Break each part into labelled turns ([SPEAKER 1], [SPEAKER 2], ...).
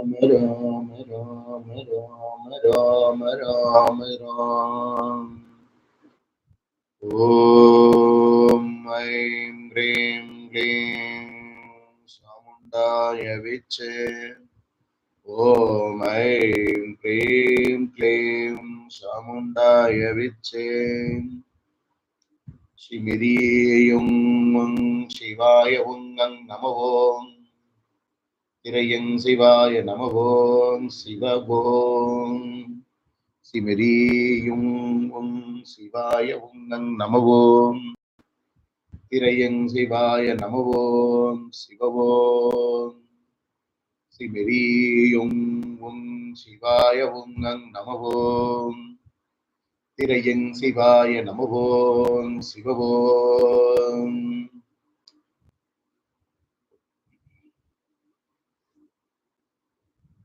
[SPEAKER 1] राम राम राम राम राम राम राम ॐ ऐं ह्रीं क्लीं चामुण्डाय विच्चे ॐ ऐं ह्रीं क्लीं चामुण्डाय विच्चे शिमिरीयुङ् शिवाय उङ्गं नमो திரையங் சிவாய நமவோம் சிவபோம் சிமிரீயும் உம் சிவாய உங்கங் நமவோம் திரையங் சிவாய நமவோம் சிவவோம் சிமிரீயும் உம் சிவாய உங்கங் நமவோம் திரையங் சிவாய நமவோம் சிவவோம்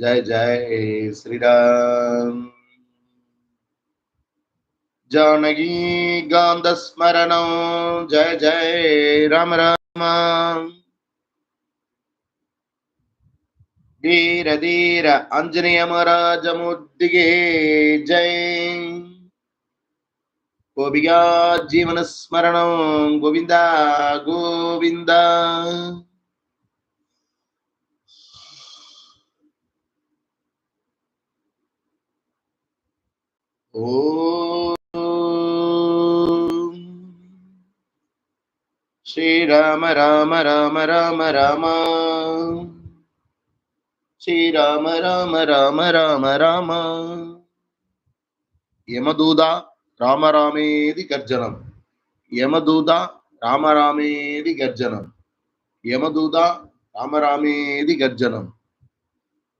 [SPEAKER 1] జయ జయ श्री राम जानकी జయ జయ రామ రామ. ధీర ధీర ధీర ఆంజనేయమరాజముద్దిగే జయ గోపిగా జీవన స్మరణం. గోవింద గోవిందా. శ్రీరామ రామ రామ రామ రామ శ్రీరామ రామ రామ రామ రామ యమదూత రామరామేది గర్జనం. యమదూత రామరామేది గర్జనం. యమదూత రామరామేది గర్జనం.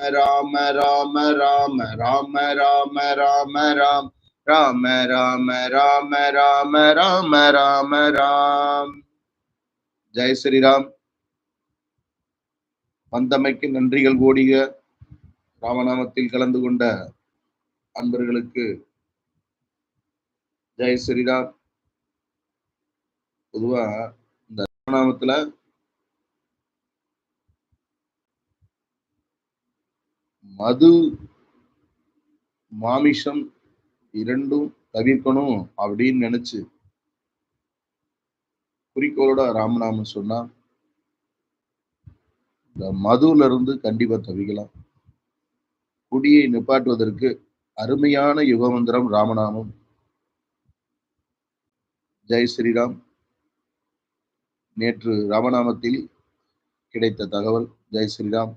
[SPEAKER 1] ராம ராம ராம ராம ராம ராம ராம் ராம ராம ராம ராம ராம ராம ராம் ஜெய் ஸ்ரீராம் வந்தமைக்கு நன்றிகள் கூடிய ராமநாமத்தில் கலந்து கொண்ட அன்பர்களுக்கு ஜெய் ஸ்ரீராம் பொதுவா இந்த ராமநாமத்துல மது மாமிஷம் இரண்டும் தவிர்க்கணும் அப்படின்னு நினைச்சு குறிக்கோளோட ராமநாமம் சொன்னா இந்த மதுல இருந்து கண்டிப்பா தவிக்கலாம். குடியை நிப்பாட்டுவதற்கு அருமையான யுகமந்திரம் ராமநாமம். ஜெய் ஸ்ரீராம். நேற்று ராமநாமத்தில் கிடைத்த தகவல் ஜெய் ஸ்ரீராம்.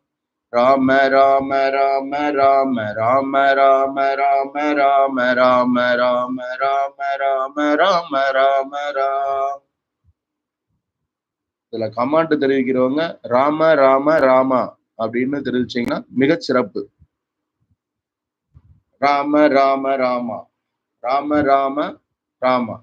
[SPEAKER 1] ராம ராம ராம ராம ராம ராம ராம ராம ராம ராம ராம ராம ராம ராம ராம் இதுல கமாண்ட் தெரிவிக்கிறவங்க ராம ராம ராமா அப்படின்னு தெரிவிச்சீங்கன்னா மிக சிறப்பு ராம ராம ராமா ராம ராம ராமா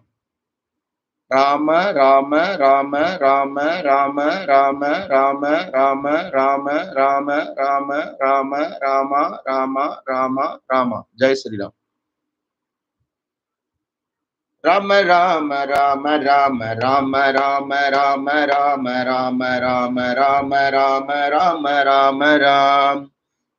[SPEAKER 1] ராம ராம ராம ராம ராம ராம ராம ராம ராம ராம ராம ராம ராமா ராமா ராமா ராமா ஜெய் ஸ்ரீராம் ராம ராம ராம ராம ராம ராம ராம ராம ராம ராம ராம ராம ராம ராம ராம்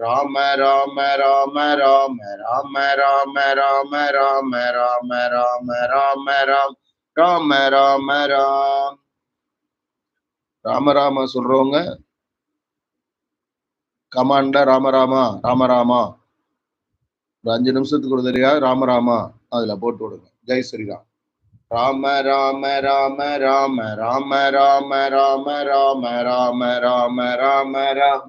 [SPEAKER 1] ராம ராம ராம ராம ராம ராம ராம ராம ராம ராம ராம ராம் ராம ராம ராம் ராம ராம சொல்றவங்க கமாண்ட ராம ராமா ஒரு அஞ்சு நிமிஷத்துக்கு ஒரு தெரியா ராமராமா அதுல போட்டு விடுங்க Jai Sriram Rama Rama Rama Rama Rama Rama Rama Rama Rama Rama Rama Ram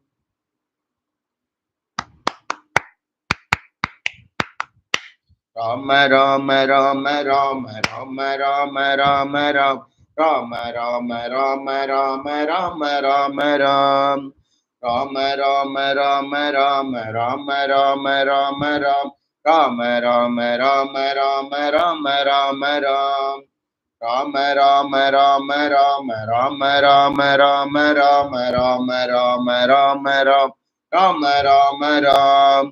[SPEAKER 1] Rama Rama Rama Rama Rama Rama Rama Rama Rama Rama Rama Rama Rama Rama Ram Rama Rama Rama Rama Rama Rama Rama Ram Rama Rama Rama Rama Rama Rama Ram Rama Rama Rama Rama Rama Rama Rama Rama Rama Rama Rama Ram Rama Rama Rama